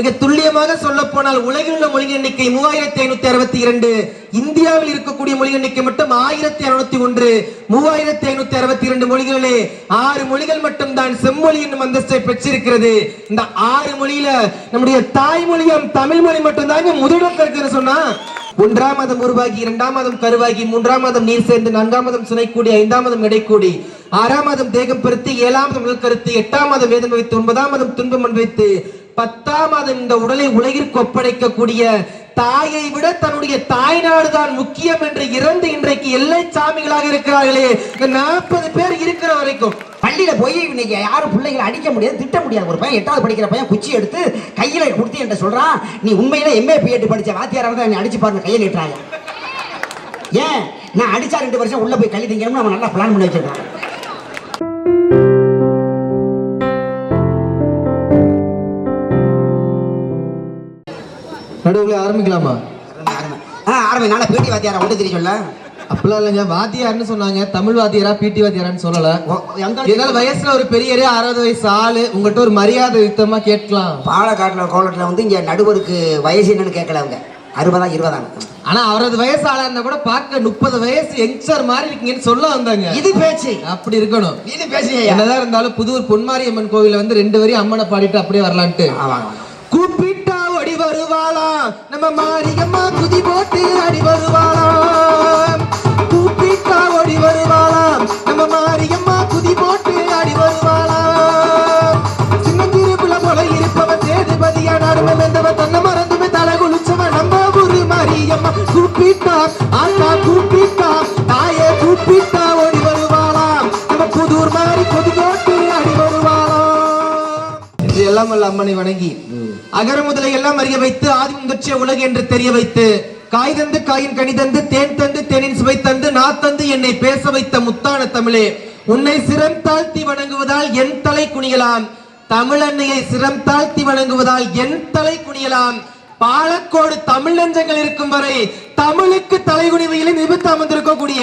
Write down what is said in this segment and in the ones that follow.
மிக துல்லியமாக சொல்ல போனால் உலகில் உள்ள மொழி எண்ணிக்கை மூவாயிரத்தி ஐநூத்தி அறுபத்தி இரண்டு இந்தியாவில் இருக்கக்கூடிய மொழி எண்ணிக்கை மட்டும் ஆயிரத்தி அறுநூத்தி ஒன்று மூவாயிரத்தி ஐநூத்தி அறுபத்தி இரண்டு மொழிகளிலே ஆறு மொழிகள் மட்டும் தான் செம்மொழி என்னும் அந்தஸ்தை பெற்றிருக்கிறது. இந்த ஆறு மொழியில நம்முடைய தாய்மொழியும் தமிழ் மொழி மட்டும்தாங்க முதலிடத்தில் இருக்குன்னு சொன்னா ஒன்றாம் மதம் உருவாகி இரண்டாம் மதம் கருவாகி மூன்றாம் மாதம் நீர் சேர்ந்து நான்காம் மதம் சுனைக்கூடி ஐந்தாம் மதம் இடைக்கூடி ஆறாம் மாதம் தேகம் பெருத்து ஏழாம் மதம் உடல் கருத்து எட்டாம் மதம் வேதம் வைத்து ஒன்பதாம் மதம் துன்பம் அனுபவித்து பத்தாம் இந்த உடலை உலகிற்கு ஒப்படைக்கக்கூடிய தாயை விட தன்னுடைய தாய்நாடு தான் முக்கியம் என்று இறந்து இன்றைக்கு எல்லை சாமிகளாக இருக்கிறார்களே. இந்த நாற்பது பேர் இருக்கிற வரைக்கும் பள்ளியில போய் இன்னைக்கு யாரும் பிள்ளைகளை அடிக்க முடியாது திட்ட முடியாது. ஒரு பையன் எட்டாவது படிக்கிற பையன் குச்சி எடுத்து கையில கொடுத்து என்கிட்ட சொல்றான் நீ உண்மையில எம்ஏ பிஎட் படிச்ச வாத்தியாரா தான் என்னை அடிச்சு பாருங்க கையில் நீட்டுறாங்க. ஏன்? நான் அடிச்சா ரெண்டு வருஷம் உள்ள போய் கல்வி திங்கணும்னு அவன் நல்லா பிளான் பண்ணி வச்சிருக்கான். நடுவில் ஆரம்பிக்கலாமா? ஆ ஆரம்பி. நாளை பேட்டி வாத்தியாரா ஒன்று தெரிய சொல்ல. அப்படிலாம் இல்லைங்க. வாத்தியார்னு சொன்னாங்க. தமிழ் வாத்தியாரா பிடி வாத்தியாரான்னு சொல்லல. இதனால வயசுல ஒரு பெரிய அறுபது வயசு ஆளு உங்ககிட்ட ஒரு மரியாதை யுத்தமா கேட்கலாம். பாலக்காட்டில் கோலத்தில் வந்து இங்கே நடுவருக்கு வயசு என்னன்னு கேட்கல அவங்க. அறுபதா இருபதாங்க ஆனா அவரது வயசு ஆளா இருந்தா கூட பார்க்க முப்பது வயசு யங்ஸ்டர் மாதிரி இருக்கீங்கன்னு சொல்ல வந்தாங்க. இது பேச்சு. அப்படி இருக்கணும். இது பேசுறியா என்னதான் இருந்தாலும் புதூர் பொன்மாரியம்மன் கோவில்ல வந்து ரெண்டு வரையும் அம்மனை பாடிட்டு அப்படியே வரலான்ட்டு ஆமாங்க கூப்பிட்டா ஓடி வருவாளா நம்ம மாரியம்மா குதி போட்டு அடி வருவாளாம். கூப்பிட்டா ஓடி வருவாளாம். நம்ம மாரியம்மா குதி போட்டு அடி வருவாளாம். சின்ன திருப்புல போல இருப்பவன் சேதுபதியா நடுமை வெந்தவ தன்னை மறந்துமே தலை குளிச்சவன். நம்ம ஊரு மாரியம்மா கூப்பிட்டா ஆத்தா கூப்பிட்டா தாயே கூப்பிட்டா ஓடி வருவாளாம். நம்ம புதூர் மாறி கொதி போட்டு அடி வருவாளாம். எல்லாம் வல்ல அம்மனை வணங்கி. அகர முதலை எல்லாம் அறிய வைத்து ஆதிமுகற்றிய உலகு என்று தெரிய வைத்து காய் தந்து காயின் கனி தந்து தேன் தந்து தேனின் சுவை தந்து நா தந்து என்னை பேச வைத்த முத்தான தமிழே உன்னை சிரம் தாழ்த்தி வணங்குவதால் என் தலை குனியலாம். தமிழன்னையை சிரம் தாழ்த்தி வணங்குவதால் என் தலை குனியலாம். பாலக்கோடு தமிழ் நெஞ்சங்கள் இருக்கும் வரை தமிழுக்கு தலைகுனிவையில் நிமித்து அமர்ந்திருக்கக்கூடிய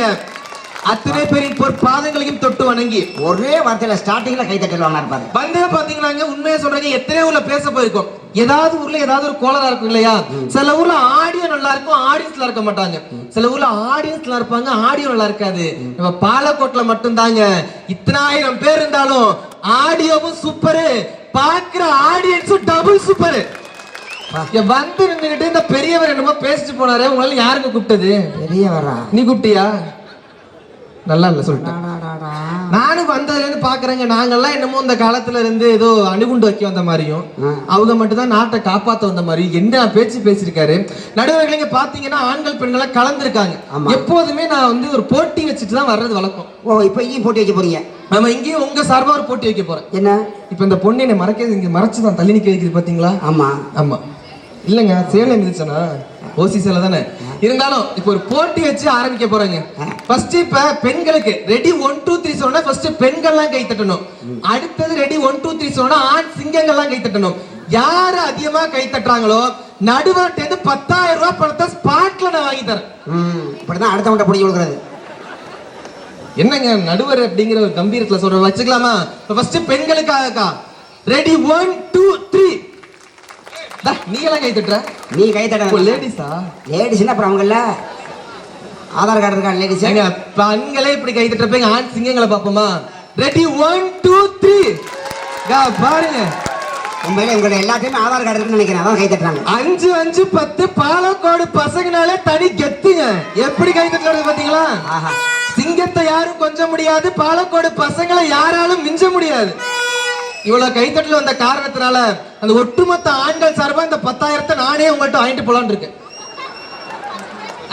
அத்தனை பேரின் பொற்பாதங்களையும் தொட்டு வணங்கி ஒரே வார்த்தையில ஸ்டார்டிங்ல கை தட்டல் இருப்பாரு வந்து பாத்தீங்கன்னாங்க உண்மையா சொல்றாங்க எத்தனை ஊர்ல பேச போயிருக்கோம். ஏதாவது ஊர்ல ஏதாவது ஒரு கோலரா இருக்கும் இல்லையா? சில ஊர்ல ஆடியோ நல்லா இருக்கும் ஆடியன்ஸ்ல இருக்க மாட்டாங்க. சில ஊர்ல ஆடியன்ஸ்ல இருப்பாங்க ஆடியோ நல்லா இருக்காது. நம்ம பாலக்கோட்ல மட்டும்தாங்க. இத்தனாயிரம் பேர் இருந்தாலும் ஆடியோவும் சூப்பரு பாக்குற ஆடியன்ஸும் டபுள் சூப்பரு வந்து நின்னுகிட்டு இந்த பெரியவர் என்னமோ பேசிட்டு போனாரு உங்களால யாருங்க கூப்பிட்டது? பெரிய வரா நீ கூப்பிட்டியா? நல்லா இல்ல சொல்லிட்டேன். நானும் வந்ததுல இருந்து பாக்குறேங்க. நாங்கெல்லாம் என்னமோ இந்த காலத்துல இருந்து ஏதோ அணுகுண்டு வைக்க வந்த மாதிரியும் அவங்க மட்டும் தான் நாட்டை காப்பாத்த வந்த மாதிரி என்ன பேச்சு பேசியிருக்காரு. நடுவர்கள் நீங்க பாத்தீங்கன்னா ஆண்கள் பெண்களை கலந்துருக்காங்க. எப்போதுமே நான் வந்து ஒரு போட்டி வச்சுட்டு தான் வர்றது வழக்கம். ஓ இப்போ இங்கேயும் போட்டி வைக்க போறீங்க? நம்ம இங்கேயும் உங்க சார்பா ஒரு போட்டி வைக்க போறேன். என்ன? இப்ப இந்த பொண்ணு என்னை மறக்கிறது இங்க மறைச்சு தான் தள்ளி நிக்க வைக்குது பாத்தீங்களா? ஆமா. ஆமா. இல்லங்க சேலை மிதிச்சனா ஓசி சேலை தானே? இருந்தாலும் இப்போ ஒரு போட்டி வச்சு ஆரம்பிக்க போறாங்க. ஃபர்ஸ்ட் இப்ப பெண்களுக்கு ரெடி ஒன் டூ த்ரீ சொன்னா ஃபர்ஸ்ட் பெண்கள்லாம் கை தட்டணும். அடுத்தது ரெடி ஒன் டூ த்ரீ சொன்னா ஆண் சிங்கங்கள்லாம் கை தட்டணும். யாரு அதிகமா கை தட்டுறாங்களோ நடுவர்கிட்ட இருந்து பத்தாயிரம் ரூபாய் பணத்தை ஸ்பாட்ல நான் வாங்கி தரேன். இப்படிதான் அடுத்தவன்ட்ட பிடிச்சி கொடுக்குறது என்னங்க நடுவர் அப்படிங்கிற ஒரு கம்பீரத்துல சொல்ற வச்சுக்கலாமா? ஃபர்ஸ்ட் பெண்களுக்காகக்கா. ரெடி ஒன் டூ த்ரீ நீ எல்லாம் கை தட்டுற? நீ கை தட்ட. லேடிஸா லேடிஸ்னா அப்புறம் அவங்கள ஆதார் கார்டு இருக்கா லேடிஸ் ஏங்க பெண்களே இப்படி கை தட்டுறப்ப ஆண் சிங்கங்களை ரெடி ஒன் டூ த்ரீ பாருங்க. உண்மையில உங்களோட எல்லாத்தையுமே ஆதார் கார்டு இருக்குன்னு நினைக்கிறேன். அதான் கை தட்டுறாங்க. அஞ்சு அஞ்சு பத்து பாலக்கோடு பசங்கனாலே தனி கெத்துங்க. எப்படி கை தட்டுறது பாத்தீங்களா? சிங்கத்தை யாரும் கொஞ்ச முடியாது பாலக்கோடு பசங்களை யாராலும் மிஞ்ச முடியாது. இவ்வளவு கைத்தட்டல் வந்த காரணத்தினால அந்த ஒட்டுமொத்த ஆண்கள் சார்பா இந்த பத்தாயிரத்தை நானே உங்கள்கிட்ட வாங்கிட்டு போலான்னு இருக்கேன்.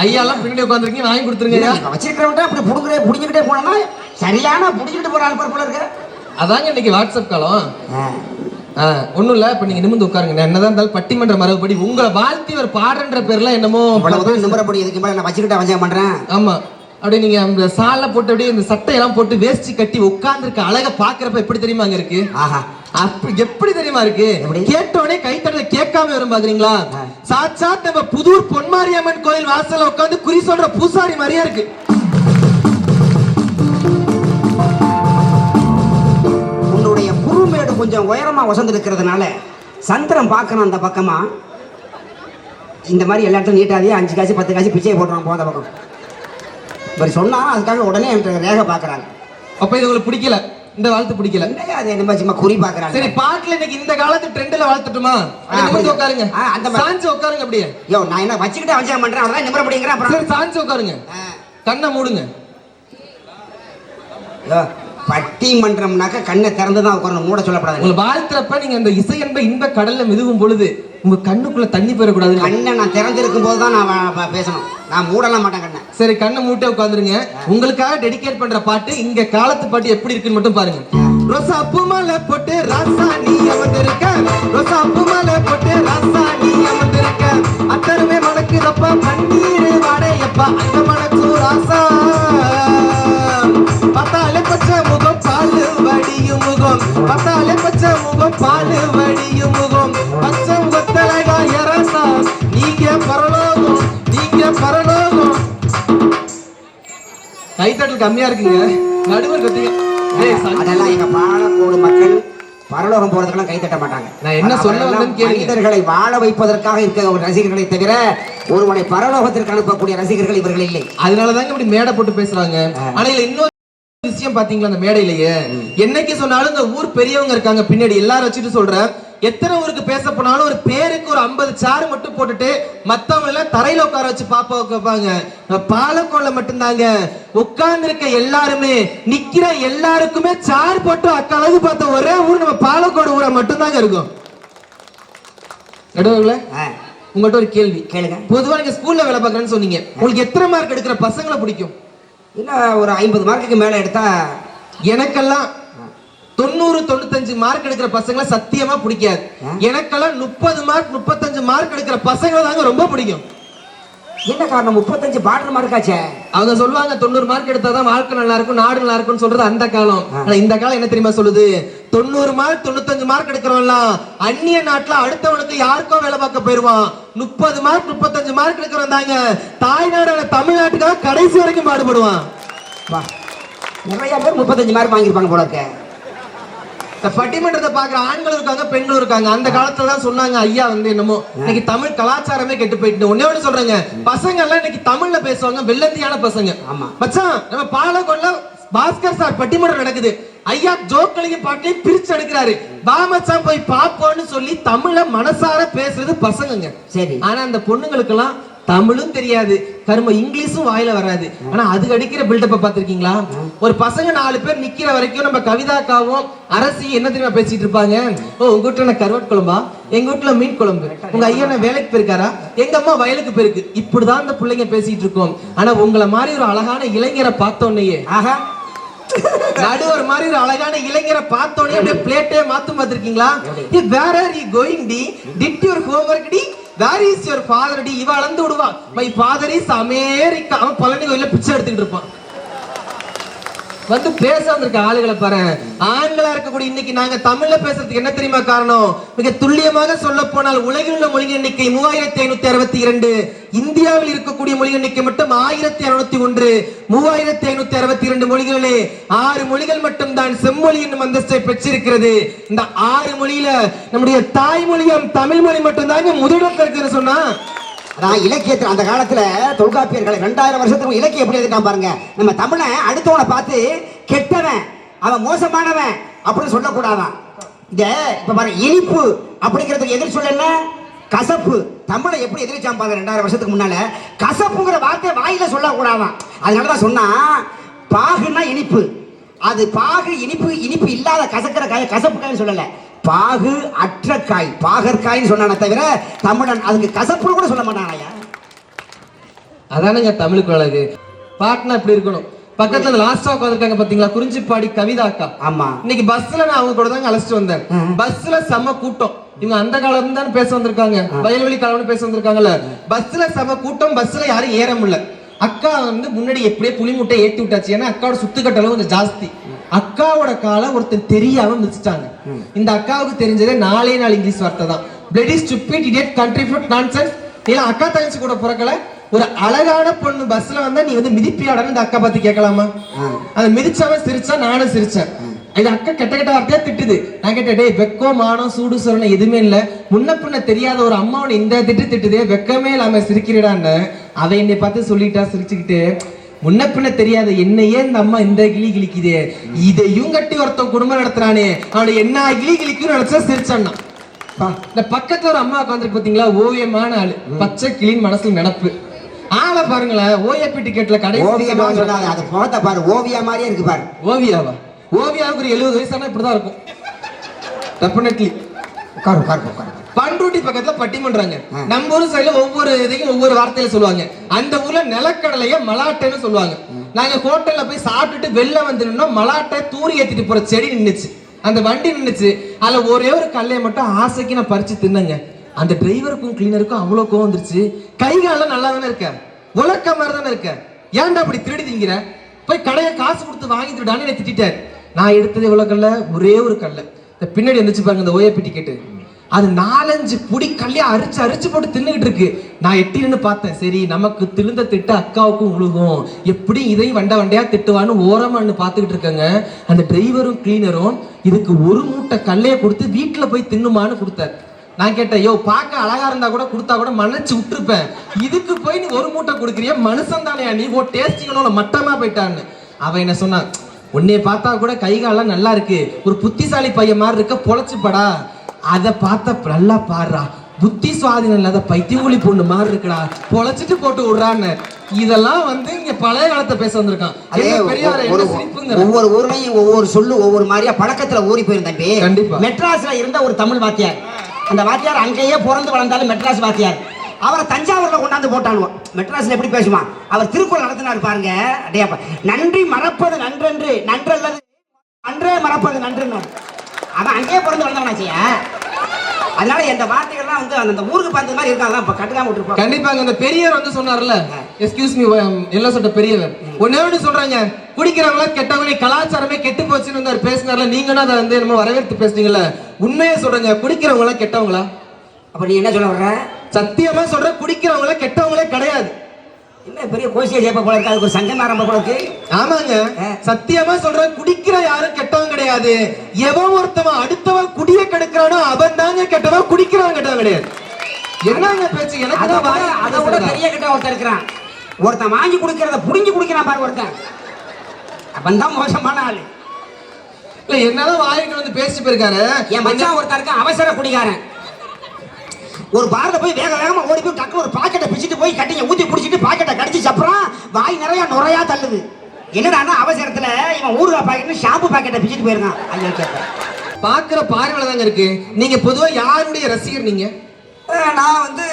ஐயாலாம் பின்னாடி உட்காந்துருக்கீங்க வாங்கி கொடுத்துருங்க ஐயா. வச்சிருக்கிறவன்ட்ட அப்படி புடுங்குறே புடிங்கிட்டே போனா சரியான புடிங்கிட்டு போற ஆள் போல இருக்க. அதாங்க இன்னைக்கு வாட்ஸ்அப் காலம். ஒண்ணும் இல்ல இப்ப நீங்க நிமிந்து உட்காருங்க. என்னதான் இருந்தாலும் பட்டிமன்ற மரபுப்படி உங்களை வாழ்த்தி ஒரு பாடுன்ற பேர்ல என்னமோ நிமிரப்படி இதுக்கு மேல நான் வச்சுக்கிட்ட வஞ்சகம் பண்றேன். ஆமா. அப்படியே நீங்க அந்த சால்ல போட்டு அப்படியே இந்த சட்டையெல்லாம் போட்டு வேஷ்டி கட்டி உட்கார்ந்துருக்க அழக பாக்குறப்ப எப்படி தெரியுமா அங்க இருக்கு? ஆஹா. அப்படி எப்படி தெரியுமா இருக்கு? கேட்டோடனே கைத்தட்டல கேட்காம வரும் பாக்குறீங்களா? சாட்சாத் நம்ம புதூர் பொன்மாரியம்மன் கோயில் வாசல்ல உட்கார்ந்து குறி சொல்ற பூசாரி மாதிரியா இருக்கு. உன்னுடைய குறுமேடு கொஞ்சம் உயரமா வசந்து இருக்கிறதுனால சந்திரன் பார்க்கணும் அந்த பக்கமா. இந்த மாதிரி எல்லா இடத்துலையும் நீட்டாதே அஞ்சு காசு பத்து காசு பிச்சையை போட்டுறான் போத பக்கம். இவர் சொன்னா அதுக்காக உடனே என்கிட்ட ரேகை பார்க்கறாங்க. அப்ப இது உங்களுக்கு பிடிக்கல? இந்த வாழ்த்து பிடிக்கல? அது என்ன சும்மா குறி பார்க்கறாங்க. சரி பாட்டுல இன்னைக்கு இந்த காலத்து ட்ரெண்ட்ல வாழ்த்துட்டுமா? நிமிர்ந்து. உட்காருங்க. அந்த. சாஞ்சு உட்காருங்க அப்படியே. யோ நான் என்ன வச்சுக்கிட்டே அவசியம் பண்றேன் அவ்வளவுதான் நிமிர முடியுங்கிற அப்புறம். சரி சாஞ்சு உட்காருங்க. கண்ணை மூடுங்க. யோ, பட்டிமன்றம்னாக்க கண்ணை திறந்து தான் உட்காரணும் மூட சொல்லப்படாது உங்களை வாழ்த்துறப்ப நீங்க அந்த இசை என்ப இன்ப கடல்ல மிதவும் பொழுது உங்க கண்ணுக்குள்ள தண்ணி பெறக்கூடாது கண்ணை நான் திறந்திருக்கும் போது தான் நான் பேசணும். நான் மூடலாம் மாட்டேன் கண்ணை. சரி கண்ணை மூட்டே உட்காந்துருங்க உங்களுக்காக டெடிகேட் பண்ற பாட்டு இங்க காலத்து பாட்டு எப்படி இருக்குன்னு மட்டும் பாருங்க. ரோசா பூ மாலை போட்டு ராசா நீ அமர்ந்திருக்க ரோசா பூ மாலை போட்டு ராசா நீ அமர்ந்திருக்க அத்தருமே மணக்குதப்பா பன்னீர் வாடையப்பா அந்த மணக்கு ராசா. பத்தாலே பச்சை முகம் பாலு வடியும் முகம். பத்தாலே பச்சை முகம் பாலு வடியும் முகம். கைத்தட்டல் கம்மியா இருக்குங்க. நடுவர் கத்திங்க அதெல்லாம் எங்க பாலக்கோடு மக்கள் பரலோகம் போறதுக்கெல்லாம் கை தட்ட மாட்டாங்க. நான் என்ன சொல்ல. மனிதர்களை வாழ வைப்பதற்காக இருக்க ஒரு ரசிகர்களை தவிர ஒருவனை பரலோகத்திற்கு அனுப்பக்கூடிய ரசிகர்கள் இவர்கள் இல்லை. அதனாலதாங்க இப்படி மேடை போட்டு பேசுறாங்க. ஆனா இதுல இன்னொரு விஷயம் பாத்தீங்களா அந்த மேடையிலேயே? என்னைக்கு சொன்னாலும் இந்த ஊர் பெரியவங்க இருக்காங்க. பின்னாடி எல்லாரும் வச்சுட்டு சொல்றேன். எத்தனை ஊருக்கு பேச போனாலும் ஒரு பேருக்கு ஒரு ஐம்பது சாறு மட்டும் போட்டுட்டு மத்தவங்க எல்லாம் தரையில உட்கார வச்சு பாப்பா வைப்பாங்க பாலக்கோல மட்டும்தாங்க. உட்கார்ந்து இருக்க எல்லாருமே நிக்கிற எல்லாருக்குமே சார் போட்டு அக்களவு பார்த்த ஒரே ஊர் நம்ம பாலக்கோடு ஊரை மட்டும்தாங்க இருக்கும். நடுவர்களே ஆ, உங்கள்கிட்ட ஒரு கேள்வி. கேளுங்க. பொதுவா நீங்க ஸ்கூல்ல வேலை பார்க்கறேன்னு சொன்னீங்க. உங்களுக்கு எத்தனை மார்க் எடுக்கிற பசங்களை பிடிக்கும்? இன்னும் ஒரு ஐம்பது மார்க்குக்கு மேல எடுத்தா? எனக்கெல்லாம் தொண்ணூறு தொண்ணூத்தஞ்சு மார்க் எடுக்கிற பசங்களை சத்தியமா பிடிக்காது. எனக்கெல்லாம் முப்பது மார்க் முப்பத்தஞ்சு மார்க் எடுக்கிற பசங்களை தாங்க ரொம்ப பிடிக்கும். என்ன காரணம்? முப்பத்தஞ்சு பாட்டில் மார்க்காச்சே அவங்க சொல்லுவாங்க தொண்ணூறு மார்க் எடுத்தாதான் வாழ்க்கை நல்லா இருக்கும் நாடு நல்லா இருக்கும்னு சொல்றது அந்த காலம். ஆனா இந்த காலம் என்ன தெரியுமா சொல்லுது? தொண்ணூறு மார்க் தொண்ணூத்தஞ்சு மார்க் எடுக்கிறவன்லாம் அந்நிய நாட்டுல அடுத்தவனுக்கு யாருக்கோ வேலை பார்க்க போயிருவான். முப்பது மார்க் முப்பத்தஞ்சு மார்க் எடுக்கிறவன் தாங்க தாய்நாடான தமிழ்நாட்டுக்காக கடைசி வரைக்கும் பாடுபடுவான். நிறைய பேர் முப்பத்தஞ்சு மார்க் வாங்கியிருப்பாங்க போல இருக்க. இந்த பட்டிமன்றத்தை பாக்குற ஆண்களும் இருக்காங்க பெண்களும் இருக்காங்க. அந்த காலத்துல தான் சொன்னாங்க ஐயா வந்து என்னமோ இன்னைக்கு தமிழ் கலாச்சாரமே கெட்டு போயிட்டு ஒன்னே ஒண்ணு சொல்றேங்க பசங்க எல்லாம் இன்னைக்கு தமிழ்ல பேசுவாங்க வெள்ளந்தியான பசங்க. ஆமா. மச்சான் நம்ம பாலக்கோட்ல பாஸ்கர் சார் பட்டிமன்றம் நடக்குது. ஐயா ஜோக்களையும் பாட்டையும் பிரிச்சு எடுக்கிறாரு. பா மச்சான் போய் பாப்போன்னு சொல்லி தமிழ மனசார பேசுறது பசங்கங்க. சரி. ஆனா அந்த பொண்ணுங்களுக்கெல்லாம் தமிழும் தெரியாது கரும இங்கிலீஷும் வாயில வராது. ஆனா அதுக்கு அடிக்கிற பில்டப்ப பாத்திருக்கீங்களா ஒரு பசங்க நாலு பேர் நிக்கிற வரைக்கும் நம்ம கவிதாக்காவும் அரசி என்ன தெரியுமா பேசிட்டு இருப்பாங்க? ஓ உங்க வீட்டுல என்ன கருவாட்டு குழம்பா? எங்க வீட்டுல மீன் குழம்பு. உங்க ஐயா வேலைக்கு போயிருக்காரா? எங்க அம்மா வயலுக்கு போயிருக்கு. இப்படிதான் அந்த பிள்ளைங்க பேசிட்டு இருக்கோம். ஆனா உங்களை மாதிரி ஒரு அழகான இளைஞரை பார்த்தோன்னே ஆஹா. நடுவர் மாதிரி ஒரு அழகான இளைஞரை பார்த்தோன்னே அப்படியே பிளேட்டே மாத்தும் பார்த்திருக்கீங்களா? வேற ஆர் யூ கோயிங் டி டிட் யுவர் ஹோம்வொர்க் டி வேர் இஸ் யுவர் ஃபாதர் டி இவ அளந்து விடுவான். மை ஃபாதர் இஸ் அமெரிக்கா அவன் பழனி கோயில பிச்சை எடுத்துக்கிட்டு இருப்பான். வந்து பேச வந்திருக்க ஆளுகளை பாரு. ஆண்களா இருக்கக்கூடிய இன்னைக்கு நாங்க தமிழ்ல பேசுறதுக்கு என்ன தெரியுமா காரணம்? மிக துல்லியமாக சொல்ல போனால் உலகில் உள்ள மொழி எண்ணிக்கை மூவாயிரத்தி ஐநூத்தி அறுபத்தி இரண்டு இந்தியாவில் இருக்கக்கூடிய மொழி எண்ணிக்கை மட்டும் ஆயிரத்தி அறுநூத்தி ஒன்று மூவாயிரத்தி ஐநூத்தி அறுபத்தி இரண்டு மொழிகளிலே ஆறு மொழிகள் மட்டும் தான் செம்மொழி என்னும் அந்தஸ்தை பெற்றிருக்கிறது. இந்த ஆறு மொழியில நம்முடைய தாய்மொழியும் தமிழ் மொழி மட்டும்தாங்க முதலிடத்தில் இருக்குன்னு சொன்னா அதான் இலக்கியத்தில் அந்த காலத்தில் தொல்காப்பியர்கள் ரெண்டாயிரம் வருஷத்துக்கு இலக்கியம் எப்படி இருக்கான் பாருங்க. நம்ம தமிழை அடுத்தவனை பார்த்து கெட்டவன் அவன் மோசமானவன் அப்படின்னு சொல்லக்கூடாதான். இந்த இப்போ பாருங்க இனிப்பு அப்படிங்கிறதுக்கு எதிர் சொல்ல என்ன? கசப்பு. தமிழை எப்படி எதிர்ச்சான் பாருங்க ரெண்டாயிரம் வருஷத்துக்கு முன்னால. கசப்புங்கிற வார்த்தை வாயில சொல்லக்கூடாதான். அதனாலதான் சொன்னா பாகுன்னா இனிப்பு. அது பாகு இனிப்பு இனிப்பு இல்லாத கசக்கிற கசப்பு காய்னு சொல்லலை. பாகு அற்ற காய் பாகற்காய்னு சொன்னானே தவிர தமிழன் அதுக்கு கசப்புன்னு கூட சொல்ல மாட்டான் ஐயா அதானுங்க தமிழுக்கு அழகு. பாட்டுனா இப்படி இருக்கணும். பக்கத்துல லாஸ்டா உட்காந்துருக்காங்க பாத்தீங்களா? குறிஞ்சிப்பாடி கவிதா அக்கா. ஆமா. இன்னைக்கு பஸ்ல நான் அவங்க கூட தாங்க அழைச்சிட்டு வந்தேன். பஸ்ல செம கூட்டம். இவங்க அந்த காலம் தான் பேச வந்திருக்காங்க. வயல்வெளி காலம்னு பேச வந்திருக்காங்கல்ல. பஸ்ல செம கூட்டம் பஸ்ல யாரும் ஏற முடியல. அக்கா வந்து முன்னாடி எப்படியே புளி முட்டை ஏத்தி விட்டாச்சு. ஏன்னா அக்காவோட சுத்துக்கட்ட அளவு கொஞ்சம் ஜாஸ்தி. அக்காவோட காலை ஒருத்தன் தெரியாம மிதிச்சிட்டாங்க. இந்த அக்காவுக்கு தெரிஞ்சதே நாலே நாலு இங்கிலீஷ் வார்த்தை தான். Bloody stupid idiot country food nonsense நீ அக்கா தங்கச்சி கூட பிறக்கல. ஒரு அழகான பொண்ணு பஸ்ல வந்தா நீ வந்து மிதிப்பியாடன்னு இந்த அக்கா பார்த்து கேட்கலாமா. அதை மிதிச்சவன் சிரிச்சா நானும் சிரிச்சேன். இது அக்கா கெட்ட கெட்ட வார்த்தையா திட்டுது. நான் கேட்டேன் டேய் வெக்கம் மானம் சூடு சொரணை எதுவுமே இல்ல. முன்ன பின்ன தெரியாத ஒரு அம்மாவனை இந்த திட்டு திட்டுதே வெக்கமே இல்லாம சிரிக்கிறடான்னு. அதை என்னை பார்த்து சொல்லிட்டா சிரிச்சுக்கிட்டு முன்ன பின்ன தெரியாத என்னையே இந்த அம்மா இந்த கிளி கிழிக்குதே இதையும் கட்டி ஒருத்தன் குடும்பம் நடத்துறானே. அவனை என்ன கிளி கிழிக்கும் நினைச்சா சிரிச்சான்னா. இந்த பக்கத்துல ஒரு அம்மா உட்காந்துருக்கு பாத்தீங்களா? ஓவியமான ஆளு. பச்சை கிளின் மனசுல நினப்பு. ஆளை பாருங்களேன் ஓஏபி டிக்கெட்ல கடை ஓவியமா சொல்லாத அது முகத்தை பாரு ஓவியா மாதிரியே இருக்கு பாரு. ஓவியாவா? ஓவியாவுக்கு ஒரு எழுபது வயசானா இப்படிதான் இருக்கும். டெஃபினெட்லி உட்காரு உட்காரு உட்காரு. பண்ருட்டி பக்கத்துல பட்டிமன்றாங்க. நம்ம ஊர் சைடுல ஒவ்வொரு இதையும் ஒவ்வொரு வார்த்தையில சொல்லுவாங்க. அந்த ஊர்ல நிலக்கடலைய மலாட்டைன்னு சொல்லுவாங்க. நாங்க ஹோட்டல்ல போய் சாப்பிட்டுட்டு வெளில வந்து மலாட்டை தூரி ஏத்திட்டு போற செடி நின்னுச்சு. அந்த வண்டி நின்னுச்சு. அதுல ஒரே ஒரு கல்லையை மட்டும் ஆசைக்கு நான் பறிச்சு தின்னங்க. அந்த டிரைவருக்கும் கிளீனருக்கும் அவ்வளவு கோவம் வந்துருச்சு. கை காலம் நல்லா தானே இருக்க? உலக்க மாதிரி தானே இருக்க? ஏன்டா அப்படி திருடி திங்கிற? போய் கடையை காசு கொடுத்து வாங்கிட்டுடான்னு என்னை திட்டாரு நான் எடுத்தது எவ்வளவு கல்ல ஒரே ஒரு கல்ல. இந்த பின்னாடி வந்துச்சு பாருங்க இந்த ஓஏபி டிக்கெட்டு அது நாலஞ்சு புடி கல்லையா அரிச்சு அரிச்சு போட்டு தின்னுகிட்டு இருக்கு. நான் எட்டின்னு பார்த்தேன். சரி நமக்கு திருந்த திட்டு அக்காவுக்கும் உழுகும். எப்படி இதையும் வண்ட வண்டையா திட்டுவான்னு ஓரமா பார்த்துக்கிட்டு இருக்கேங்க. அந்த டிரைவரும் கிளீனரும் இதுக்கு ஒரு மூட்டை கல்லையை கொடுத்து வீட்டில் போய் தின்னுமான்னு கொடுத்தாரு. நான் கேட்டேன் யோ பார்க்க அழகா இருந்தா கூட கொடுத்தா கூட மன்னிச்சு விட்டுருப்பேன். இதுக்கு போய் நீ ஒரு மூட்டை கொடுக்குறிய? மனுஷன் தானே நீ? ஓ டேஸ்டிங்கனோட மட்டமா போயிட்டான்னு. அவன் என்ன சொன்னான் உன்னைய பார்த்தா கூட கை காலெல்லாம் நல்லா இருக்கு. ஒரு புத்திசாலி பையன் மாதிரி இருக்க பொழைச்சுப்படா. அதை பார்த்த நல்லா பாடுறா. புத்தி சுவாதீனம் இல்லாத பைத்தியங்குழி பொண்ணு மாதிரி இருக்குடா. பொழைச்சிட்டு போட்டு விடுறான்னு. இதெல்லாம் வந்து இங்க பழைய காலத்தை பேச வந்திருக்கான். ஒவ்வொரு ஊர்லயும் ஒவ்வொரு சொல்லு ஒவ்வொரு மாதிரியா பழக்கத்துல ஊறி போயிருந்த தம்பி. கண்டிப்பா. மெட்ராஸ்ல இருந்த ஒரு தமிழ் வாத்தியார். அந்த வாத்தியார் அங்கேயே பிறந்து வளர்ந்தாலும் மெட்ராஸ் வாத்தியார். அவரை தஞ்சாவூர்ல கொண்டாந்து போட்டானுவோம் மெட்ராஸ்ல எப்படி பேசுவான் அவர் திருக்குறள் நடத்தினார் பாருங்க. அடையாப்பா. நன்றி மறப்பது நன்றன்று நன்றல்லது அன்றே மறப்பது நன்றுன்னு அவன் அங்கேயே பிறந்து வளர்ந்தவனாச்சியா அதனால இந்த வார்த்தைகள்லாம் வந்து அந்த ஊருக்கு பார்த்த மாதிரி இருக்காங்க இப்ப கட்டுக்காம விட்டுருப்போம். கண்டிப்பாங்க அந்த பெரியவர் வந்து சொன்னார்ல எக்ஸ்கியூஸ் மீ என்ன சொல்ற பெரியவர். ஒன்னே ஒண்ணு சொல்றாங்க? குடிக்கிறவங்கள கெட்டவங்க கலாச்சாரமே கெட்டு போச்சுன்னு வந்து பேசினார்ல நீங்களும் அதை வந்து என்னமோ வரவேற்று பேசுனீங்கல்ல உண்மையை சொல்றேங்க குடிக்கிறவங்கள கெட்டவங்களா? அப்ப நீ என்ன சொல்ல வர்ற? சத்தியமா சொல்ற குடிக்கிறவங்கள கெட்டவங்களே கிடையாது. என்ன பெரிய கோஷியை ஜெயப்ப போல இருக்கு? அதுக்கு ஒரு சங்கம் ஆரம்ப போல இருக்கு. ஆமாங்க. சத்தியமா சொல்றேன் குடிக்கிற யாரும் கெட்டவன் கிடையாது. எவன் ஒருத்தவன் அடுத்தவன் குடிய கெடுக்கிறானோ அவன் தாங்க கெட்டவன் குடிக்கிறவன் கெட்டவன் கிடையாது. என்னங்க பேச்சு? எனக்கு அதை விட வாய் அதை விட பெரிய கிட்ட ஒருத்தன் இருக்கிறான். ஒருத்தன் வாங்கி குடிக்கிறத புடிங்கி குடிக்கிறான் பாரு ஒருத்தன். அவன் தான் மோசமான ஆளு. இல்ல என்னதான் வாய்க்கு வந்து பேசிட்டு போயிருக்காரு. என் மச்சான் ஒருத்தன் இருக்கான் அவசர குடிகாரன். ஒரு பாரத போய் வேக வேகமா ஓடி போய் டக்குனு ஒரு பாக்கெட்டை பிச்சுட்டு போய் கட்டிங்க ஊத்தி குடிச்சிட்டு பாக்கெட்டை கடிச்சு சப்புறான் வாய் நிறைய நுரையா தள்ளுது. என்னடா அவசரத்துல இவன் ஊறுகாய் பாக்கெட் ஷாம்பு பாக்கெட்டை பிச்சுட்டு போயிருக்கான். ஐயோ கேட்பேன். பாக்குற பார்வையில தாங்க இருக்கு. நீங்க பொதுவா யாருடைய ரசிகர் நீங்க? நான் வந்து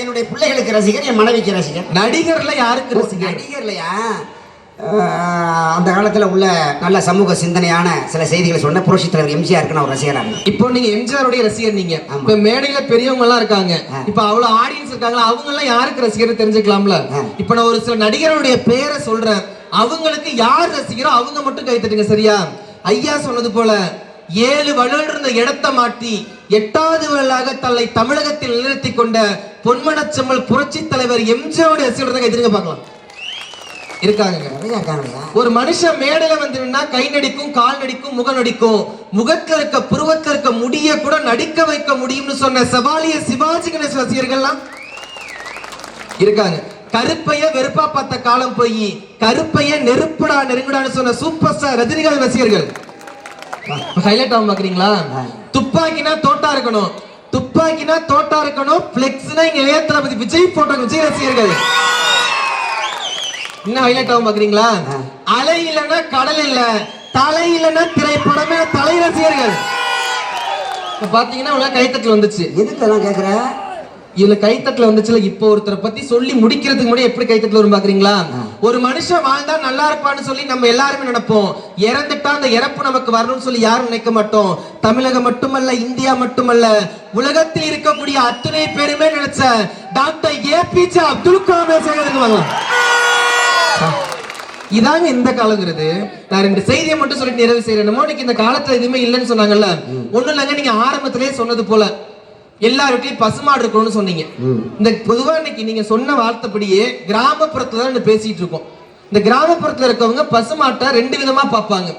என்னுடைய பிள்ளைகளுக்கு ரசிகர் என் மனைவிக்கு ரசிகர். நடிகர்ல யாருக்கு ரசிகர்? நடிகர்லையா? அந்த காலத்துல உள்ள நல்ல சமூக சிந்தனையான சில செய்திகளை சொன்ன புரட்சி தலைவர் எம்ஜிஆருக்கு நான் ஒரு ரசிகராக இப்போ நீங்க எம்ஜிஆருடைய ரசிகர் நீங்க. இப்ப மேடையில பெரியவங்க எல்லாம் இருக்காங்க. இப்ப அவ்வளவு ஆடியன்ஸ் இருக்காங்களா? அவங்க எல்லாம் யாருக்கு ரசிகர் தெரிஞ்சுக்கலாம்ல. இப்ப நான் ஒரு சில நடிகருடைய பேரை சொல்றேன். அவங்களுக்கு யார் ரசிகரோ அவங்க மட்டும் கை தட்டுங்க சரியா? ஐயா சொன்னது போல ஏழு வலுவில் இருந்த இடத்தை மாற்றி எட்டாவது வல்லாக தன்னை தமிழகத்தில் நிலைநிறுத்தி கொண்ட பொன்மனச்செம்மல் புரட்சி தலைவர் எம்ஜிஆருடைய ரசிகர் கை தட்டுங்க பார்க்கலாம். இருக்காங்க ஒரு மனுஷன் மேடையில வந்து கை நடிக்கும் கால் நடிக்கும் முகம் நடிக்கும். முகத்துல இருக்க புருவத்துல இருக்க முடிய கூட நடிக்க வைக்க முடியும்னு சொன்ன செவாலிய சிவாஜி கணேச ரசிகர்கள்லாம் இருக்காங்க. கருப்பைய வெறுப்பா பார்த்த காலம் போய் கருப்பைய நெருப்புடா நெருங்குடான்னு சொன்ன சூப்பர் ஸ்டார் ரஜினிகாந்த் ரசிகர்கள். ஹைலைட் ஆகும் பாக்குறீங்களா? துப்பாக்கினா தோட்டா இருக்கணும். துப்பாக்கினா தோட்டா இருக்கணும். பிளெக்ஸ்னா இங்க இளைய தளபதி விஜய் போட்டோ விஜய் ரசிகர்கள். என்ன ஹைலைட் ஆகும் பாக்குறீங்களா? அலை இல்லைன்னா கடல் இல்ல. தலை இல்லைன்னா திரைப்படமே தலை ரசிகர்கள். பாத்தீங்கன்னா கைத்தட்டல் வந்துச்சு. எதுக்கு எல்லாம் கேக்குற? இதுல கைத்தட்டல வந்துச்சுல. இப்போ ஒருத்தரை பத்தி சொல்லி முடிக்கிறதுக்கு முன்னாடி எப்படி கைத்தட்டல் வரும் பாக்குறீங்களா? ஒரு மனுஷன் வாழ்ந்தா நல்லா இருப்பான்னு சொல்லி நம்ம எல்லாருமே நினைப்போம். இறந்துட்டா அந்த இறப்பு நமக்கு வரணும்னு சொல்லி யாரும் நினைக்க மாட்டோம். தமிழகம் மட்டுமல்ல இந்தியா மட்டுமல்ல உலகத்தில் இருக்கக்கூடிய அத்தனை பேருமே நினைச்ச டாக்டர் ஏபிஜே அப்துல் கலாம் இதாங்க இந்த காலங்கிறது. நான் ரெண்டு செய்தியை மட்டும் சொல்லிட்டு நிறைவு செய்யறேன் மோடிக்கு இந்த காலத்துல எதுவுமே இல்லைன்னு சொன்னாங்கல்ல? ஒண்ணும் இல்லைங்க நீங்க ஆரம்பத்திலேயே சொன்னது போல. எல்லார் வீட்லயும் பசுமாடு இருக்கணும்னு சொன்னீங்க. இந்த பொதுவா இன்னைக்கு நீங்க சொன்ன வார்த்தைப்படியே கிராமப்புறத்துல தான் பேசிட்டு இருக்கோம். இந்த கிராமப்புறத்துல இருக்கவங்க பசுமாட்டை ரெண்டு விதமா பார்ப்பாங்க.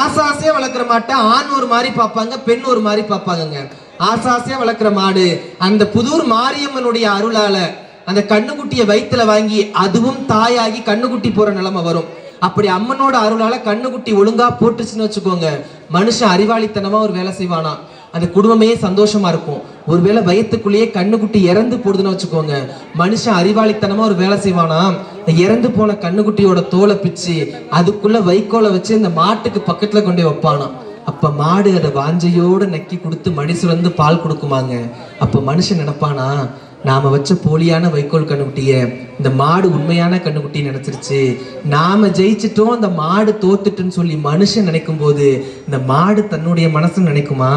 ஆசை ஆசையா வளர்க்குற மாட்டை ஆண் ஒரு மாதிரி பார்ப்பாங்க பெண் ஒரு மாதிரி பார்ப்பாங்கங்க. ஆசை ஆசையா வளர்க்குற மாடு. அந்த புதூர் மாரியம்மனுடைய அருளால அந்த கண்ணுக்குட்டியை வயிற்றுல வாங்கி அதுவும் தாயாகி கண்ணுக்குட்டி போற நிலைமை வரும். அப்படி அம்மனோட அருளால கண்ணுக்குட்டி ஒழுங்கா போட்டுச்சுன்னு வச்சுக்கோங்க. மனுஷன் அறிவாளித்தனமா ஒரு வேலை செய்வானா? அந்த குடும்பமே சந்தோஷமா இருக்கும். ஒருவேளை வயத்துக்குள்ளேயே கண்ணுக்குட்டி இறந்து போடுதுன்னு வச்சுக்கோங்க. மனுஷன் அறிவாளித்தனமா ஒரு வேலை செய்வானா? இறந்து போன கண்ணுக்குட்டியோட தோலை பிச்சு அதுக்குள்ள வைக்கோலை வச்சு இந்த மாட்டுக்கு பக்கத்துல கொண்டு வைப்பானா வைப்பானாம். அப்ப மாடு அதை வாஞ்சையோட நக்கி கொடுத்து மனுஷன் வந்து பால் கொடுக்குமாங்க. அப்ப மனுஷன் நினைப்பானா? நாம் வச்ச போலியான வைக்கோல் கண்ணுக்குட்டியை இந்த மாடு உண்மையான கண்ணுக்குட்டி நினச்சிருச்சு. நாம் ஜெயிச்சிட்டோம் அந்த மாடு தோத்துட்டுன்னு சொல்லி மனுஷன் நினைக்கும் போது இந்த மாடு தன்னுடைய மனசு நினைக்குமா?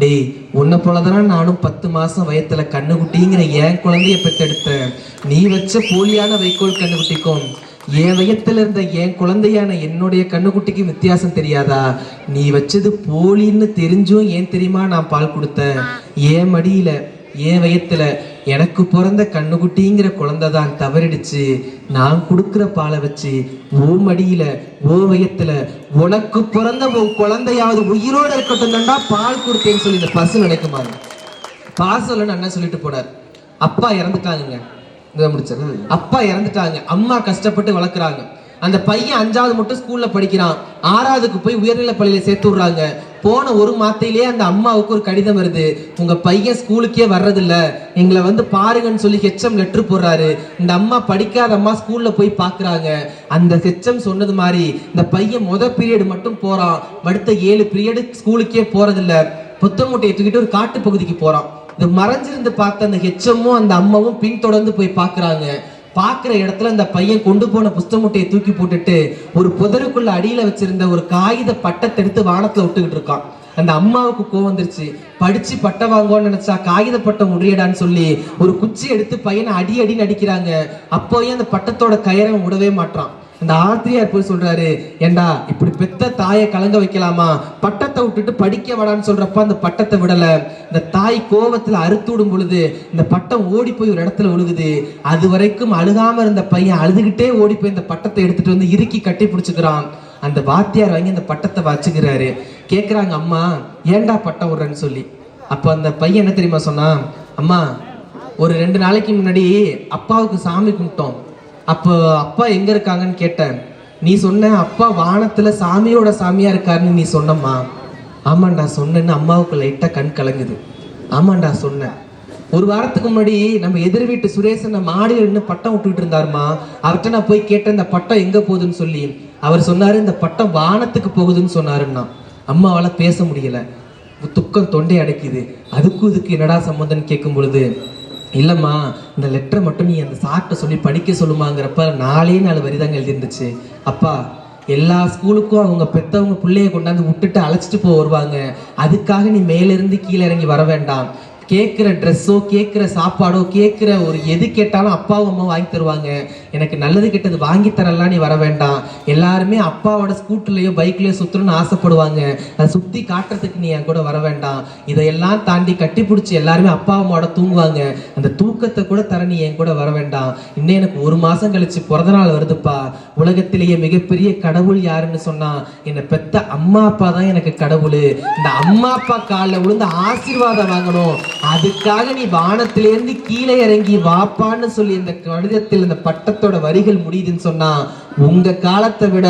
டேய் உன்னை போலதானே நானும் பத்து மாதம் வயத்தில் கண்ணுக்குட்டிங்கிற என் குழந்தைய பெற்றெடுத்தேன். நீ வச்ச போலியான வைக்கோல் கண்ணுக்குட்டிக்கும் என் வயத்தில் இருந்த என் குழந்தையான என்னுடைய கண்ணுக்குட்டிக்கு வித்தியாசம் தெரியாதா? நீ வச்சது போலின்னு தெரிஞ்சும் ஏன் தெரியுமா நான் பால் கொடுத்தேன்? என் மடியில என் வயத்தில் எனக்கு பிறந்த கண்ணுக்குட்டிங்கிற குழந்தை தான் தவறிடுச்சு. நான் கொடுக்குற பாலை வச்சு ஓ மடியில ஓ வயத்துல உனக்கு பிறந்த குழந்தையாவது உயிரோட இருக்கட்டும் தான்டா பால் கொடுத்தேன்னு சொல்லி இந்த பசு நினைக்குமாரு பாசலன்னு அண்ணன் சொல்லிட்டு போனார் அப்பா இறந்துட்டாங்க இதை அப்பா இறந்துட்டாங்க அம்மா கஷ்டப்பட்டு வளர்க்குறாங்க. அந்த பையன் அஞ்சாவது மட்டும் ஸ்கூல்ல படிக்கிறான். ஆறாவதுக்கு போய் உயர்நிலை பள்ளியில சேர்த்து விடுறாங்க போன ஒரு மாத்தையிலேயே அந்த அம்மாவுக்கு ஒரு கடிதம் வருது. உங்க பையன் ஸ்கூலுக்கே வர்றதில்ல. எங்களை வந்து பாருங்கன்னு சொல்லி ஹெச்எம் லெட்டர் போடுறாரு. இந்த அம்மா படிக்காத அம்மா ஸ்கூல்ல போய் பாக்குறாங்க அந்த ஹெச்எம் சொன்னது மாதிரி இந்த பையன் முத பீரியட் மட்டும் போறான். அடுத்த ஏழு பீரியடு ஸ்கூலுக்கே போறதில்ல. புத்தக தூக்கிட்டு ஒரு காட்டு பகுதிக்கு போறான். இந்த மறைஞ்சிருந்து பார்த்த அந்த ஹெச்எம்மும் அந்த அம்மாவும் பின்தொடர்ந்து போய் பாக்குறாங்க பார்க்குற இடத்துல அந்த பையன் கொண்டு போன புஸ்தக முட்டையை தூக்கி போட்டுட்டு ஒரு புதருக்குள்ள அடியில் வச்சிருந்த ஒரு காகித பட்டத்தை எடுத்து வானத்தில் விட்டுக்கிட்டு இருக்கான். அந்த அம்மாவுக்கு கோவம் வந்துருச்சு. படிச்சு பட்டம் வாங்குவோன்னு நினைச்சா காகித பட்டம் முடியடான்னு சொல்லி ஒரு குச்சி எடுத்து பையனை அடி அடின்னு அடிக்கிறாங்க அப்போயே அந்த பட்டத்தோட கயிறை விடவே மாட்றான். அந்த ஆத்திரியார் போய் சொல்றாரு ஏண்டா இப்படி பெத்த தாயை கலங்க வைக்கலாமா? பட்டத்தை விட்டுட்டு படிக்க வடான்னு சொல்றப்ப அந்த பட்டத்தை விடல. இந்த தாய் கோபத்துல அறுத்து விடும் பொழுது இந்த பட்டம் ஓடி போய் ஒரு இடத்துல விழுகுது அது வரைக்கும் அழுகாம இருந்த பையன் அழுதுகிட்டே ஓடி போய் இந்த பட்டத்தை எடுத்துட்டு வந்து இறுக்கி கட்டி பிடிச்சுக்கிறான். அந்த வாத்தியார் வாங்கி அந்த பட்டத்தை வச்சுக்கிறாரு. கேக்குறாங்க அம்மா ஏண்டா பட்டம் விடுறேன்னு சொல்லி? அப்போ அந்த பையன் என்ன தெரியுமா சொன்னான்? அம்மா ஒரு ரெண்டு நாளைக்கு முன்னாடி அப்பாவுக்கு சாமி கும்பிட்டோம். அப்போ அப்பா எங்க இருக்காங்கன்னு கேட்டேன். நீ சொன்ன அப்பா வானத்துல சாமியோட சாமியா இருக்காருன்னு நீ சொன்னம்மா. ஆமாண்டா சொன்னேன்னு அம்மாவுக்கு லைட்டா கண் கலங்குது. ஆமாண்டா சொன்னேன் ஒரு வாரத்துக்கு முன்னாடி நம்ம எதிர் வீட்டு சுரேசன் மாடியில் நின்று பட்டம் விட்டுக்கிட்டு இருந்தாருமா? அவர்கிட்ட நான் போய் கேட்டேன் இந்த பட்டம் எங்க போகுதுன்னு சொல்லி. அவர் சொன்னாரு இந்த பட்டம் வானத்துக்கு போகுதுன்னு சொன்னாருன்னா. அம்மாவால பேச முடியல. துக்கம் தொண்டை அடைக்குது. அதுக்கும் இதுக்கு என்னடா சம்மந்தம்னு கேட்கும் பொழுது இல்லைம்மா இந்த லெட்டரை மட்டும் நீ அந்த சார்கிட்ட சொல்லி படிக்க சொல்லுமாங்கிறப்ப நாலே நாலு வரி தாங்க எழுதிருந்துச்சு. அப்பா எல்லா ஸ்கூலுக்கும் அவங்க பெற்றவங்க பிள்ளைய கொண்டாந்து விட்டுட்டு அழைச்சிட்டு போக வருவாங்க. அதுக்காக நீ மேலிருந்து கீழே இறங்கி வர வேண்டாம். கேட்குற ட்ரெஸ்ஸோ கேட்குற சாப்பாடோ கேட்குற ஒரு எது கேட்டாலும் அப்பாவும் அம்மா வாங்கி தருவாங்க. எனக்கு நல்லது கெட்டது வாங்கி தரலாம் நீ வர வேண்டாம். எல்லாருமே அப்பாவோட ஸ்கூட்டர்லையோ பைக்லையோ சுற்றணும்னு ஆசைப்படுவாங்க. அதை சுற்றி காட்டுறதுக்கு நீ என் கூட வர வேண்டாம். இதையெல்லாம் தாண்டி கட்டி பிடிச்சி எல்லாருமே அப்பா அம்மாவோட தூங்குவாங்க. அந்த தூக்கத்தை கூட தர நீ என் கூட வர வேண்டாம். இன்னும் எனக்கு ஒரு மாதம் கழிச்சு பிறந்த நாள் வருதுப்பா. உலகத்திலேயே மிகப்பெரிய கடவுள் யாருன்னு சொன்னா என்னை பெத்த அம்மா அப்பா தான் எனக்கு கடவுள். இந்த அம்மா அப்பா காலில் விழுந்து ஆசீர்வாதம் வாங்கணும். அதுக்காக நீ வானத்திலேருந்து கீழே இறங்கி வாப்பான்னு சொல்லி இந்த கடிதத்தில் இந்த பட்டத்தோட வரிகள் முடியுதுன்னு சொன்னா உங்க காலத்தை விட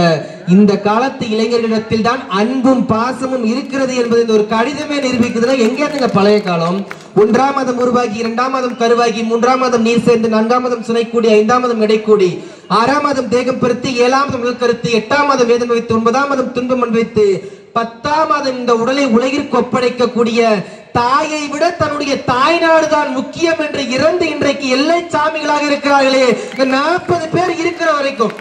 இந்த காலத்து இளைஞர்களிடத்தில் தான் அன்பும் பாசமும் இருக்கிறது என்பது இந்த ஒரு கடிதமே நிரூபிக்குதுன்னா எங்க இருந்துங்க பழைய காலம்? ஒன்றாம் மதம் உருவாகி இரண்டாம் மதம் கருவாகி மூன்றாம் மதம் நீர் சேர்ந்து நான்காம் மதம் சுனைக்கூடி ஐந்தாம் மதம் இடைக்கூடி ஆறாம் மதம் தேகம் பெருத்து ஏழாம் மதம் உடல் கருத்து எட்டாம் மதம் வேதம் வைத்து ஒன்பதாம் மதம் துன்பம் அனுபவித்து பத்தாம் மாதம் இந்த உடலை உலகிற்கு ஒப்படைக்கக்கூடிய தாயை விட தன்னுடைய தாய் தான் முக்கியம் என்று இறந்து இன்றைக்கு எல்லை சாமிகளாக இருக்கிறார்களே. நாற்பது பேர் இருக்கிற வரைக்கும்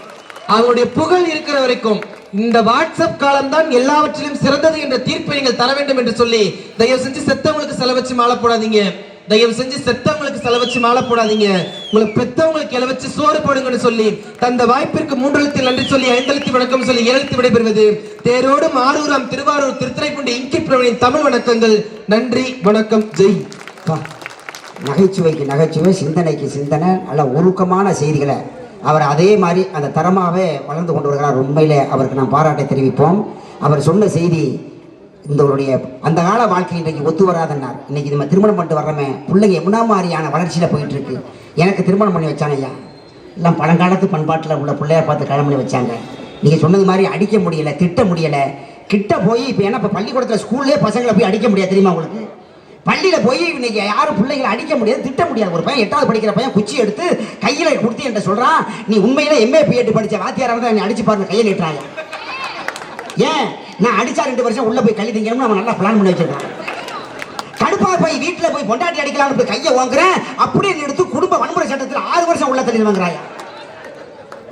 அவருடைய புகழ் இருக்கிற வரைக்கும் இந்த வாட்ஸ்அப் காலம் தான் எல்லாவற்றிலும் சிறந்தது என்ற தீர்ப்பை நீங்கள் தர வேண்டும் என்று சொல்லி தயவு செஞ்சு செத்தவங்களுக்கு செலவச்சு மாலை போடாதீங்க. தயவு செஞ்சு செத்தவங்களுக்கு செலவச்சு மாலை போடாதீங்க. உங்களை பெத்தவங்களுக்கு இலை வச்சு சோறு போடுங்கன்னு சொல்லி தந்த வாய்ப்பிற்கு மூன்றெழுத்தில் நன்றி சொல்லி ஐந்தெழுத்து வணக்கம் சொல்லி ஏழெழுத்து விடைபெறுவது. தேரோடு மாரூராம் திருவாரூர் திருத்துறைப்பூண்டி இங்கி பிரவனின் தமிழ் வணக்கங்கள். நன்றி வணக்கம் ஜெய். நகைச்சுவைக்கு நகைச்சுவை சிந்தனைக்கு சிந்தனை நல்ல உருக்கமான செய்திகளை அவர் அதே மாதிரி அந்த தரமாகவே வளர்ந்து கொண்டு வருகிறார். உண்மையிலே அவருக்கு நாம் பாராட்டை தெரிவிப்போம். அவர் சொன்ன செய்தி இந்தவருடைய அந்த கால வாழ்க்கை இன்றைக்கு ஒத்து வராதன்னார். இன்னைக்கு நம்ம திருமணம் பண்ணிட்டு வர்றமே பிள்ளைங்க என்ன மாதிரியான வளர்ச்சியில் போயிட்டு இருக்கு. எனக்கு திருமணம் பண்ணி வச்சாங்க ஐயா. எல்லாம் பழங்காலத்து பண்பாட்டில் உள்ள பிள்ளையை பார்த்து கல்யாணம் பண்ணி வச்சாங்க. நீங்கள் சொன்னது மாதிரி அடிக்க முடியலை திட்ட முடியல. கிட்ட போய் இப்போ என்ன இப்போ பள்ளிக்கூடத்தில் ஸ்கூல்லே பசங்களை போய் அடிக்க முடியாது தெரியுமா உங்களுக்கு? பள்ளியில் போய் இன்னைக்கு யாரும் பிள்ளைகளை அடிக்க முடியாது திட்ட முடியாது. ஒரு பையன் எட்டாவது படிக்கிற பையன் குச்சி எடுத்து கையில் கொடுத்து என்கிட்ட சொல்கிறான் நீ உண்மையில எம்ஏ பிஎட் படித்த வாத்தியாராக தான் நீ அடிச்சு பாருங்க கையில் நீட்டுறாங்க. ஏன்? நான் அடிச்சா ரெண்டு வருஷம் உள்ள போய் கழி திங்கணும்னு அவன் நல்லா பிளான் பண்ணி வச்சிருக்கான். கடுப்பா போய் வீட்டுல போய் பொண்டாட்டி அடிக்கலாம்னு போய் கையை வாங்குறேன் அப்படியே எடுத்து குடும்ப வன்முறை சட்டத்தில் ஆறு வருஷம் உள்ள தள்ளி வாங்குறாயா?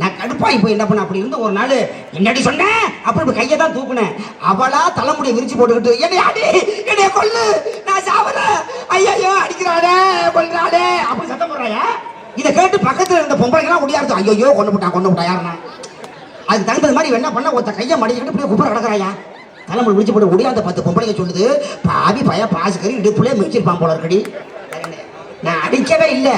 நான் கடுப்பாய் போய் என்ன பண்ண அப்படி இருந்து ஒரு நாள் என்னடி சொன்னேன் அப்படி இப்போ கையை தான் தூக்குனேன். அவளா தலைமுடியை விரிச்சு போட்டுக்கிட்டு என்னை அடி என்னைய கொல்லு நான் சாவல ஐயோ அடிக்கிறாடே கொல்றாடே அப்படி சத்தம் போடுறாயா? இதை கேட்டு பக்கத்தில் இருந்த பொம்பளைக்கெல்லாம் முடியாது ஐயோ கொண்டு போட்டான் கொண்டு போட்டா யாருன்னா? அதுக்கு தகுந்த மாதிரி என்ன பண்ண? ஒருத்த கையை மடிக்கிட்டு இப்படியே குப்புற கிடக்குறாயா? தலைமுறை விழிச்சு போட்டு முடியாத பத்து பொம்பளைங்க சொல்லுது. பாவி பய பாசுக்கறி இடுப்புலேயே மிதிச்சிருப்பான் போல இருக்கடி. நான் அடிக்கவே இல்லை.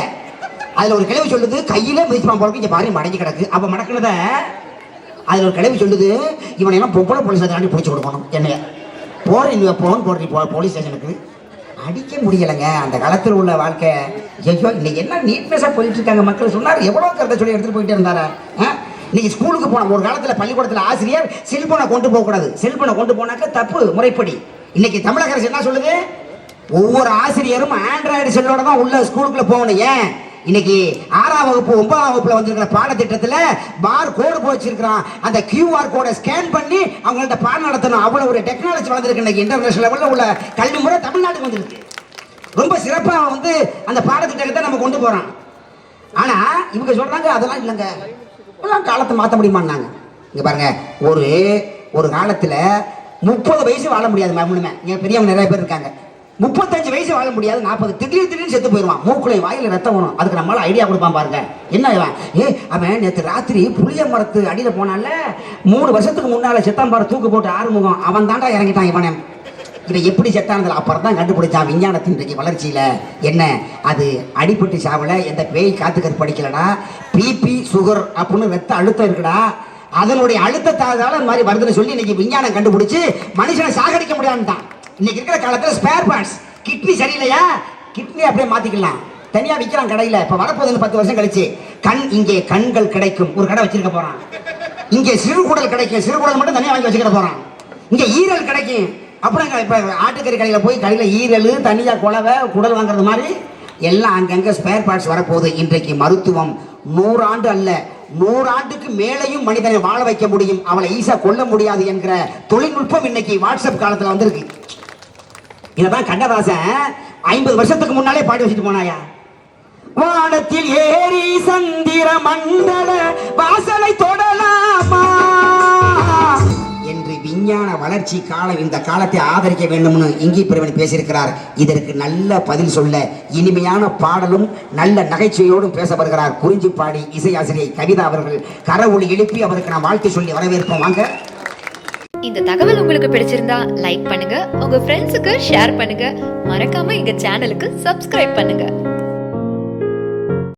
அதில் ஒரு கிழவி சொல்லுது கையில மிதிச்சிருப்பான் போல இருக்கு. இங்க பாரு மடங்கி கிடக்கு. அப்போ மடக்குனத அதில் ஒரு கிழவி சொல்லுது இவனை எல்லாம் பொம்பளை போலீஸ் தாண்டி பிடிச்சி கொடுக்கணும். என்னைய. போற நீ போன் போடுறீ போ போலீஸ் ஸ்டேஷனுக்கு அடிக்க முடியலைங்க. அந்த காலத்தில் உள்ள வாழ்க்கை. ஐயோ இன்னைக்கு என்ன நீட்னஸாக போயிட்டு இருக்காங்க மக்கள். சொன்னார் எவ்வளோ கருத்தை சொல்லி எடுத்துகிட்டு போயிட்டே இருந்தாரா? நீங்க ஸ்கூலுக்கு போன ஒரு காலத்தில் பள்ளிக்கூடத்தில் ஆசிரியர் செல்போனை கொண்டு போகக்கூடாது செல்போனை கொண்டு போனாக்க தப்பு முறைப்படி. இன்னைக்கு தமிழக அரசு என்ன சொல்லுது? ஒவ்வொரு ஆசிரியரும் ஆண்ட்ராய்டு செல்லோட தான் உள்ள ஸ்கூலுக்குள்ள போகணும். ஏன்? இன்னைக்கு ஆறாம் வகுப்பு ஒன்பதாம் வகுப்புல வந்திருக்கிற பாடத்திட்டத்துல பார் கோடு போச்சிருக்கிறான். அந்த கியூஆர் கோடை ஸ்கேன் பண்ணி அவங்கள்ட்ட பாடம் நடத்தணும். அவ்வளவு ஒரு டெக்னாலஜி வளர்ந்துருக்கு இன்னைக்கு இன்டர்நேஷனல் லெவலில் உள்ள கல்வி முறை தமிழ்நாட்டுக்கு வந்திருக்கு. ரொம்ப சிறப்பாக வந்து அந்த பாடத்திட்டத்தை நம்ம கொண்டு போறான். ஆனா இவங்க சொல்றாங்க அதெல்லாம் இல்லைங்க. எல்லாம் காலத்தை மாற்ற முடியுமான்னாங்க. இங்கே பாருங்க ஒரு ஒரு காலத்தில் முப்பது வயசு வாழ முடியாது மேமுனுமே இங்கே பெரியவங்க நிறைய பேர் இருக்காங்க. முப்பத்தஞ்சு வயசு வாழ முடியாது நாற்பது திடீர் திடீர்னு செத்து போயிடுவான் மூக்குலை வாயில் ரத்தம் வரும். அதுக்கு நம்மளால ஐடியா கொடுப்பான் பாருங்க. என்ன இவன்? ஏ அவன் நேற்று ராத்திரி புளிய மரத்து அடியில் போனால மூணு வருஷத்துக்கு முன்னால் சித்தம்பாறை தூக்கு போட்டு ஆறுமுகம். அவன் தாண்டா இறங்கிட்டான் இவனை. இவன் எப்படி செத்தானதில் அப்புறம் தான் கண்டுபிடிச்சான் விஞ்ஞானத்தின் இன்றைக்கு வளர்ச்சியில் என்ன? அது அடிப்பட்டு சாவலை எந்த பேய் காத்துக்கிறது படிக்கலடா பிபி சுகர் அப்படின்னு வெத்த அழுத்தம் இருக்குடா. அதனுடைய அழுத்தத்தால இந்த மாதிரி வருதுன்னு சொல்லி இன்னைக்கு விஞ்ஞானம் கண்டுபிடிச்சு மனுஷனை சாகடிக்க முடியாதுதான் இன்னைக்கு இருக்கிற காலத்தில் ஸ்பேர் பார்ட்ஸ் கிட்னி சரியில்லையா? கிட்னி அப்படியே மாற்றிக்கலாம் தனியாக விற்கிறான் கடையில். இப்போ வரப்போகுதுன்னு பத்து வருஷம் கழிச்சு. கண் இங்கே கண்கள் கிடைக்கும். ஒரு கடை வச்சிருக்க போகிறான் இங்கே சிறுகுடல் கிடைக்கும். சிறுகுடல் மட்டும் தனியாக வாங்கி வச்சுக்கிற போகிறான் இங்கே ஈரல் கிடைக்கும். அப்புறம் இப்போ ஆட்டுக்கறி கடையில் போய் கடையில் ஈரல் தனியாக குலவை குடல் வாங்குறது மாதிரி எல்லாம் அங்கங்கே ஸ்பேர் பார்ட்ஸ் வரப்போகுது. இன்றைக்கு மருத்துவம் நூறாண்டு அல்ல. நூறாண்டுக்கு மேலேயும் மனிதனை வாழ வைக்க முடியும். அவளை ஈஸா கொல்ல முடியாது என்கிற தொழில்நுட்பம் இன்னைக்கு வாட்ஸ்அப் காலத்தில் வந்திருக்கு. இதான் கண்ணதாசன் ஐம்பது வருஷத்துக்கு முன்னாலே பாடி வச்சுட்டு போனாயா? வானத்தில் ஏறி சந்திர மண்டல வாசலை தொடலாம். விஞ்ஞான வளர்ச்சி காலம் இந்த காலத்தை ஆதரிக்க வேண்டும்னு இங்கி பிரிவன் பேசியிருக்கிறார். இதற்கு நல்ல பதில் சொல்ல இனிமையான பாடலும் நல்ல நகைச்சுவையோடும் பேச வருகிறார் குறிஞ்சிப்பாடி இசையாசிரியை கவிதா அவர்கள் கரவொளி எழுப்பி அவருக்கு நான் வாழ்த்து சொல்லி வரவேற்போம். வாங்க. இந்த தகவல் உங்களுக்கு பிடிச்சிருந்தா லைக் பண்ணுங்க உங்க ஃப்ரெண்ட்ஸுக்கு ஷேர் பண்ணுங்க. மறக்காம எங்க சேனலுக்கு சப்ஸ்கிரைப் பண்ணுங்க.